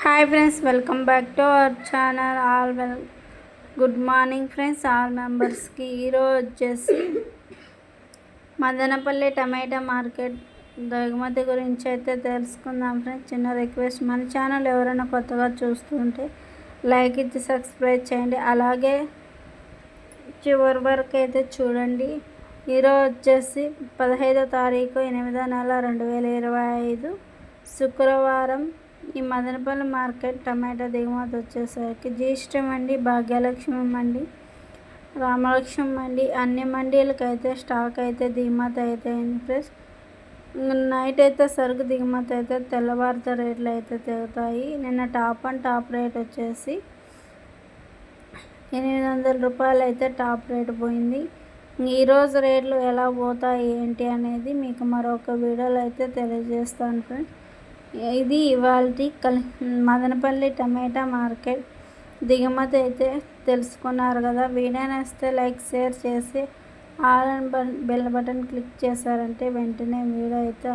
Hi friends welcome back to our channel all well good morning friends all మెంబర్స్కి ఈరోజు వచ్చేసి మదనపల్లి టమాటా market దిగుమతి గురించి అయితే తెలుసుకుందాం ఫ్రెండ్స్ చిన్న రిక్వెస్ట్ మన ఛానల్ ఎవరైనా కొత్తగా చూస్తుంటే లైక్ ఇచ్చి సబ్స్క్రైబ్ చేయండి. అలాగే చివరి వరకు అయితే చూడండి. ఈరోజు వచ్చేసి పదహైదో తారీఖు ఎనిమిదో నెల రెండు వేల ఇరవై ఐదు శుక్రవారం ఈ మదనపల్లి మార్కెట్ టమాటా దిగుమతి వచ్చేసరికి జ్యేష్ఠ మండి భాగ్యలక్ష్మి మండి రామలక్ష్మి మండి అన్ని మండీలకు అయితే స్టాక్ అయితే దిగుమతి అయితే అయింది ఫ్రెండ్స్. నైట్ అయితే సరుకు దిగుమతి అయితే తెల్లవారితో రేట్లు అయితే తెగుతాయి. నిన్న టాప్ అండ్ టాప్ రేట్ వచ్చేసి ఎనిమిది వందల రూపాయలు అయితే టాప్ రేట్ పోయింది. ఈరోజు రేట్లు ఎలా పోతాయి ఏంటి అనేది మీకు మరొక వీడియోలో అయితే తెలియజేస్తాను ఫ్రెండ్స్. ఇది ఇవాళ కల్ మదనపల్లి టమాటా మార్కెట్. దిగుమతి అయితే తెలుసుకున్నారు కదా. వీడియో నచ్చితే లైక్ షేర్ చేసి all and bell button click చేశారంటే వెంటనే వీడియో అయితే